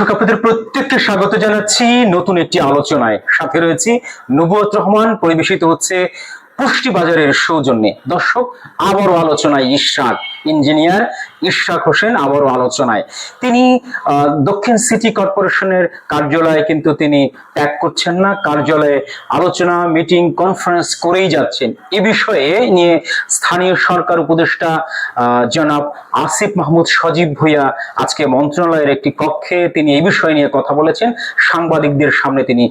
দর্শক আপনাদের প্রত্যেককে স্বাগত জানাচ্ছি নতুন একটি আলোচনায়। সাথে রয়েছি নবুয়ত রহমান পরিবেশিত হচ্ছে পুষ্টি বাজারের সৌজন্যে। দর্শক, আবারও আলোচনায় ইশরাক ইঞ্জিনিয়ার ইশরাক হোসেন আবারও আলোচনায়। তিনি দক্ষিণ সিটি কর্পোরেশনের কার্যালয়ে কিন্তু তিনি ত্যাগ করছেন না, কার্যালয়ে আলোচনা, মিটিং, কনফারেন্স করেই যাচ্ছেন। এ বিষয়ে নিয়ে স্থানীয় সরকার উপদেষ্টা জনাব আসিফ মাহমুদ সজীব ভুইয়া আজকে মন্ত্রণালয়ের একটি কক্ষে তিনি এই বিষয় নিয়ে কথা বলেছেন। সাংবাদিকদের সামনে তিনি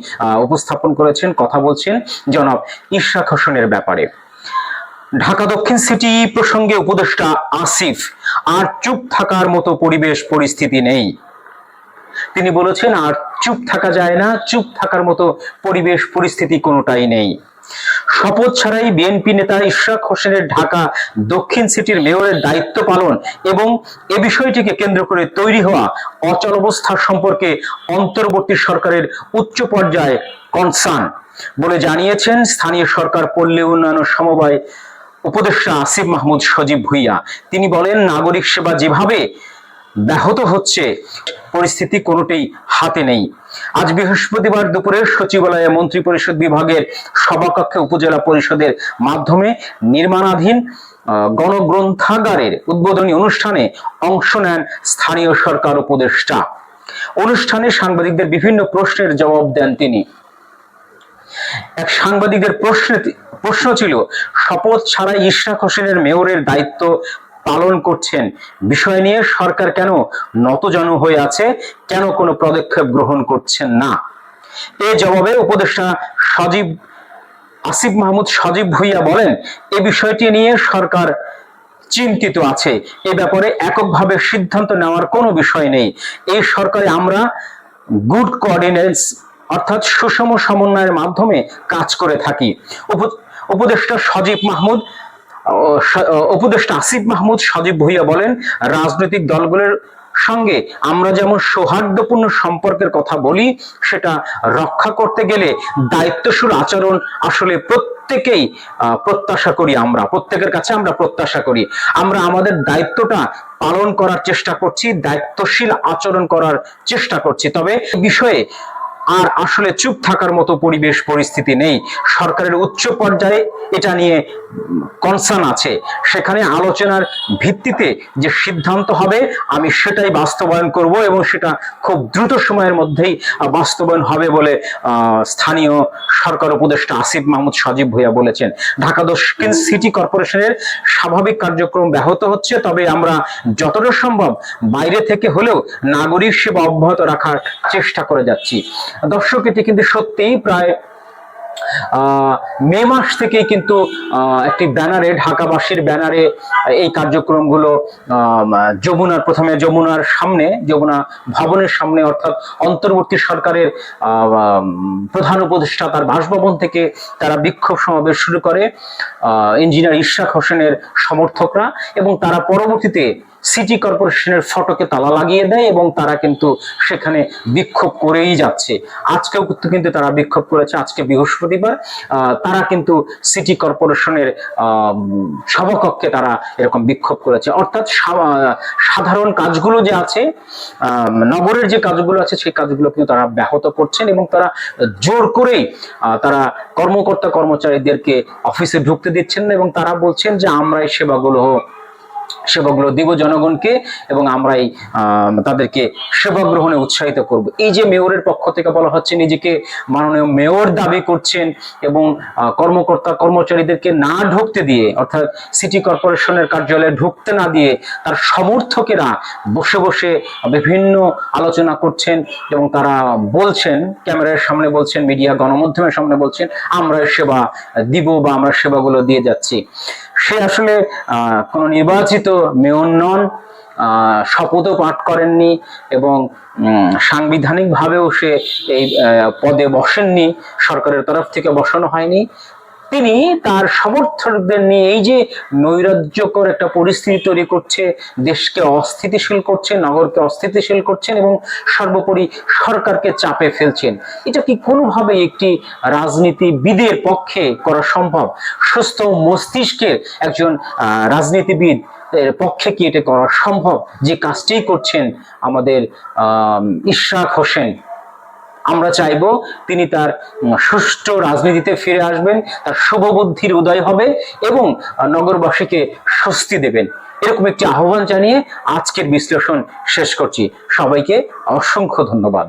উপস্থাপন করেছেন, কথা বলছেন। জনাব ইশরাক হোসেনের ব্যাপারে। ঢাকা দক্ষিণ সিটি প্রসঙ্গে উপদেষ্টা আসিফ, আর চুপ থাকার মতো পরিবেশ পরিস্থিতি নেই। তিনি বলেছেন, আর চুপ থাকা যায় না, চুপ থাকার মতো পরিবেশ পরিস্থিতি কোনোটাই নেই। শপথ ছাড়াই বিএনপি নেতা ইশরাক হোসেনের ঢাকা দক্ষিণ সিটির মেয়রের দায়িত্ব পালন এবং এ বিষয়টিকে কেন্দ্র করে তৈরি হওয়া অচল অবস্থা সম্পর্কে অন্তর্বর্তী সরকারের উচ্চ পর্যায়ে কনসার্ন বলে জানিয়েছেন, স্থানীয় সরকার পল্লী উন্নয়ন সমবায় উপদেষ্টা আসিফ মাহমুদ সজীব ভুইয়া। তিনি বলেন, নাগরিক সেবা যেভাবে ব্যাহত হচ্ছে, পরিস্থিতি কোনোটাই হাতে নেই। আজ বৃহস্পতিবার দুপুরে সচিবালয়ে মন্ত্রী পরিষদ বিভাগের সভাকক্ষে উপজেলা পরিষদের মাধ্যমে নির্মাণাধীন গণগ্রন্থাগারের উদ্বোধনী অনুষ্ঠানে অংশ নেন স্থানীয় সরকার উপদেষ্টা। অনুষ্ঠানে সাংবাদিকদের বিভিন্ন প্রশ্নের জবাব দেন তিনি। এক সাংবাদিকদের প্রশ্ন প্রশ্ন ছিল, শপথ ছাড়া ইশরাক হোসেনের মেয়রের দায়িত্ব পালন করছেন। বিষয় নিয়ে সরকার কেন নতজন হয়ে আছে? কেন কোনো পদক্ষেপ গ্রহণ করছেন না? এ জবাবে উপদেষ্টা সজীব, আসিফ মাহমুদ সজীব ভুইয়া বলেন, এ বিষয়টি নিয়ে সরকার চিন্তিত আছে। এ ব্যাপারে এককভাবে সিদ্ধান্ত নেওয়ার কোনো বিষয় নেই। এই সরকারে আমরা গুড কোঅর্ডিনেটস অর্থাৎ সুষম সমন্বয়ের মাধ্যমে কাজ করে থাকি। উপ- উপদেষ্টা সজীব মাহমুদ উপদেষ্টা আসিফ মাহমুদ সজীব ভুইয়া বলেন, রাজনৈতিক দলগুলোর সঙ্গে আমরা যেমন সৌহার্দ্যপূর্ণ সম্পর্কের কথা বলি, সেটা রক্ষা করতে গেলে দায়িত্বশীল আচরণ আসলে প্রত্যেকেই প্রত্যাশা করি আমরা, প্রত্যেকের কাছে আমরা প্রত্যাশা করি। আমরা আমাদের দায়িত্বটা পালন করার চেষ্টা করছি, দায়িত্বশীল আচরণ করার চেষ্টা করছি। তবে বিষয়ে আর আসলে চুপ থাকার মতো পরিবেশ পরিস্থিতি নেই। সরকারের উচ্চ পর্যায়ে এটা নিয়ে কনসার্ন আছে। সেখানে আলোচনার ভিত্তিতে যে সিদ্ধান্ত হবে, আমি সেটাই বাস্তবায়ন করব এবং সেটা খুব দ্রুত সময়ের মধ্যেই বাস্তবায়ন হবে বলে স্থানীয় সরকার উপদেষ্টা আসিফ মাহমুদ সজীব ভুইয়া বলেছেন। ঢাকা দক্ষিণ সিটি কর্পোরেশনের স্বাভাবিক কার্যক্রম ব্যাহত হচ্ছে, তবে আমরা যতটা সম্ভব বাইরে থেকে হলেও নাগরিক সেবা অব্যাহত রাখার চেষ্টা করে যাচ্ছি। দর্শক, এটি কিন্তু সত্যিই প্রায় মে মাস থেকেই কিন্তু একটি ব্যানারে, ঢাকাবাসীর ব্যানারে এই কার্যক্রমগুলো যমুনার, প্রথমে যমুনার সামনে, যমুনা ভবনের সামনে, অর্থাৎ অন্তর্বর্তী সরকারের প্রধান উপদেষ্টা তার বাসভবন থেকে তারা বিক্ষোভ সমাবেশ শুরু করে ইঞ্জিনিয়ার ইশরাক হোসেনের সমর্থকরা এবং তারা পরবর্তীতে সিটি কর্পোরেশনের ফটকে তালা লাগিয়ে দেয় এবং তারা কিন্তু সেখানে বিক্ষোভ করেই যাচ্ছে। আজকেও কিন্তু তারা বিক্ষোভ করেছে। আজকে বৃহস্পতিবার তারা কিন্তু সিটি কর্পোরেশনের সভাকক্ষে তারা এরকম বিক্ষোভ করেছে। অর্থাৎ সাধারণ কাজগুলো যে আছে নগরের যে কাজগুলো আছে, সেই কাজগুলো কিন্তু তারা ব্যাহত করছেন এবং তারা জোর করেই তারা কর্মকর্তা কর্মচারীদেরকে অফিসে ঢুকতে দিচ্ছেন না এবং তারা বলছেন যে, আমরা এই সেবাগুলো সেবাগুলো দিব জনগণকে এবং আমরাই তাদেরকে সেবা গ্রহণে উৎসাহিত করব। এই যে মেয়রের পক্ষ থেকে বলা হচ্ছে নিজেকে মাননীয় মেয়র দাবি করছেন এবং কর্মকর্তা, কর্মচারীদেরকে না ঢুকতে দিয়ে, অর্থাৎ সিটি কর্পোরেশনের কার্যালয়ে ঢুকতে না দিয়ে তার সমর্থকেরা বসে বসে বিভিন্ন আলোচনা করছেন এবং তারা বলছেন, ক্যামেরার সামনে বলছেন, মিডিয়া গণমাধ্যমের সামনে বলছেন, আমরা সেবা দিব বা আমরা সেবাগুলো দিয়ে যাচ্ছি। সে আসলে কোনো নির্বাচিত মেয়র নন শপথও পাঠ করেননি এবং সাংবিধানিকভাবেও সে এই পদে বসেননি, সরকারের তরফ থেকে বসানো হয়নি। তিনি তার সমর্থকদের নিয়ে এই যে নৈরাজ্যকর একটা পরিস্থিতি তৈরি করছে, দেশকে অস্থিতিশীল করছে, নগরকে অস্থিতিশীল করছেন এবং সর্বোপরি সরকারকে চাপে ফেলছেন। এটা কি কোনোভাবে একটি রাজনীতিবিদের পক্ষে করা সম্ভব? সুস্থ মস্তিষ্কের একজন রাজনীতিবিদ এর পক্ষে কি এটা করা সম্ভব? যে কাজটি করছেন আমাদের আহ ইশরাক হোসেন। আমরা চাইব তিনি তার সুষ্ঠু রাজনীতিতে ফিরে আসবেন, তার শুভবুদ্ধির উদয় হবে এবং নগরবাসীকে স্বস্তি দেবেন। এরকম একটি আহ্বান জানিয়ে আজকের বিশ্লেষণ শেষ করছি। সবাইকে অসংখ্য ধন্যবাদ।